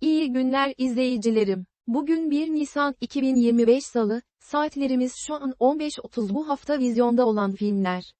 İyi günler izleyicilerim. Bugün 1 Nisan 2025 Salı, saatlerimiz şu an 15.30 bu hafta vizyonda olan filmler.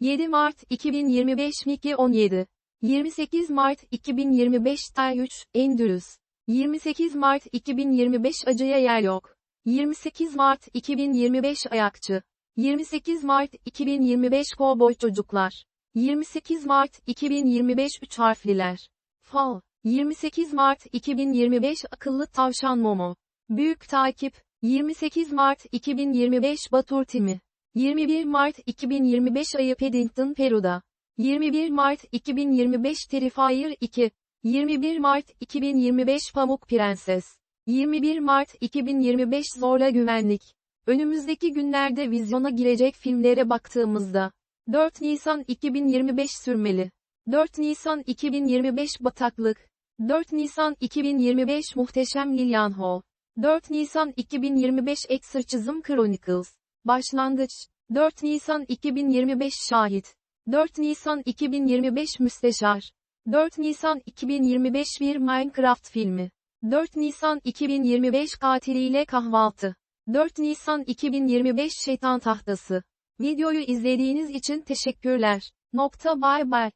7 Mart 2025 Mickey 17. 28 Mart 2025 Tay 3, Endürüz. 28 Mart 2025 Acıya Yer Yok. 28 Mart 2025 Ayakçı. 28 Mart 2025 Kovboy Çocuklar. 28 Mart 2025 Üç Harfliler. Fal. 28 Mart 2025 Akıllı Tavşan Momo. Büyük Takip. 28 Mart 2025 Batur Timi. 21 Mart 2025 Ayı Paddington Peru'da. 21 Mart 2025 Terrifier 2. 21 Mart 2025 Pamuk Prenses. 21 Mart 2025 Zorla Güvenlik. Önümüzdeki günlerde vizyona girecek filmlere baktığımızda 4 Nisan 2025 Sürmeli. 4 Nisan 2025 Bataklık. 4 Nisan 2025 Muhteşem Lillian Hall. 4 Nisan 2025 Exorcism Chronicles. Başlangıç. 4 Nisan 2025 Şahit. 4 Nisan 2025 Müsteşar. 4 Nisan 2025 bir Minecraft filmi. 4 Nisan 2025 Katiliyle Kahvaltı. 4 Nisan 2025 Şeytan Tahtası. Videoyu izlediğiniz için teşekkürler. Nokta bay bay.